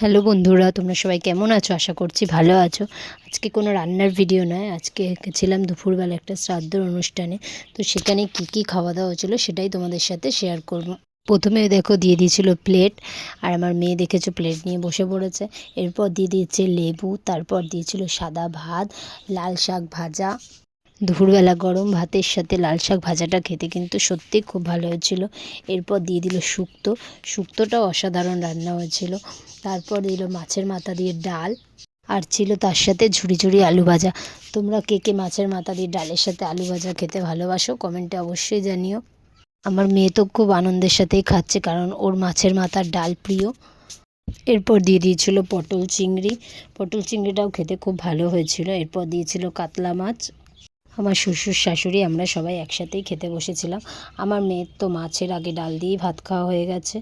Hello বন্ধুরা, তোমরা সবাই কেমন আছো? আশা করছি ভালো আছো। আজকে কোনো রান্নার ভিডিও নয়, আজকে গেছিলাম দুপুরবেলা একটা শ্রাদ্ধর অনুষ্ঠানে। তো সেখানে কি কি খাওয়া দাওয়া হচ্ছিল সেটাই তোমাদের সাথে শেয়ার করব। প্রথমে দেখো, দিয়ে দিয়েছিল প্লেট আর আমার মেয়ে দেখেছ প্লেট নিয়ে বসে পড়েছে। এরপর দিয়ে দিয়েছে লেবু, তারপর দিয়েছিল সাদা ভাত, লাল শাক ভাজা দুপুরবেলা গরম ভাতের সাথে লাল শাক ভাজাটা খেতে কিন্তু সত্যিই খুব ভালো হয়েছিল। এরপর দিয়ে দিল শুক্তো। শুক্তোটাও অসাধারণ রান্না হয়েছিল। তারপর দিল মাছের মাথা দিয়ে ডাল। আর ছিল তার সাথে ঝুড়ি ঝুড়ি আলু ভাজা। তোমরা কে কে মাছের মাথা দিয়ে ডালের সাথে আলু ভাজা খেতে ভালোবাসো কমেন্টে অবশ্যই জানিও। আমার মেয়ে তো খুব আনন্দের সাথেই খাচ্ছে কারণ ওর মাছের মাথার ডাল প্রিয়। এরপর দিয়ে দিয়েছিল পটল চিংড়ি। পটল চিংড়িটাও খেতে খুব ভালো হয়েছিল। এরপর দিয়েছিল কাতলা মাছ। আমার শ্বশুর, শাশুড়ি আমরা সবাই একসাথেই খেতে বসেছিলাম। আমার মেয়ের তো মাছের আগে ডাল দিয়েই ভাত খাওয়া হয়ে গেছে।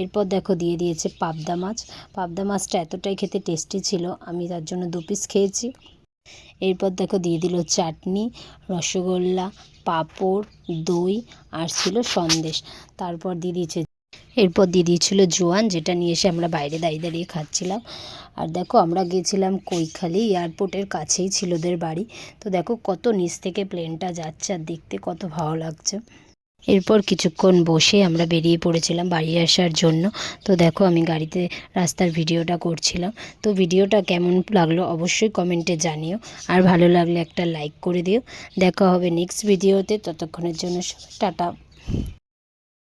এরপর দেখো দিয়ে দিয়েছে পাবদা মাছ। পাবদা মাছটা এতটাই খেতে টেস্টি ছিল, আমি তার জন্য দু পিস খেয়েছি। এরপর দেখো দিয়ে দিল চাটনি, রসগোল্লা, পাঁপড়, দই, আর ছিল সন্দেশ। তারপর দিয়ে দিয়েছে এরপর দিয়ে দিয়েছিল জোয়ান, যেটা নিয়ে এসে আমরা বাইরে দাঁড়িয়ে দাঁড়িয়ে খাচ্ছিলাম। আর দেখো, আমরা গিয়েছিলাম কৈখালি এয়ারপোর্টের কাছেই ছিল ওদের বাড়ি। তো দেখো, কত নিচ থেকে প্লেনটা যাচ্ছে আর দেখতে কত ভালো লাগছে। এরপর কিছুক্ষণ বসে আমরা বেরিয়ে পড়েছিলাম বাড়ি আসার জন্য। তো দেখো, আমি গাড়িতে রাস্তার ভিডিওটা করছিলাম। তো ভিডিওটা কেমন লাগল অবশ্যই কমেন্টে জানিও। আর ভালো লাগলে একটা লাইক করে দিও। দেখা হবে নেক্সট ভিডিওতে। ততক্ষণের জন্য টাটা।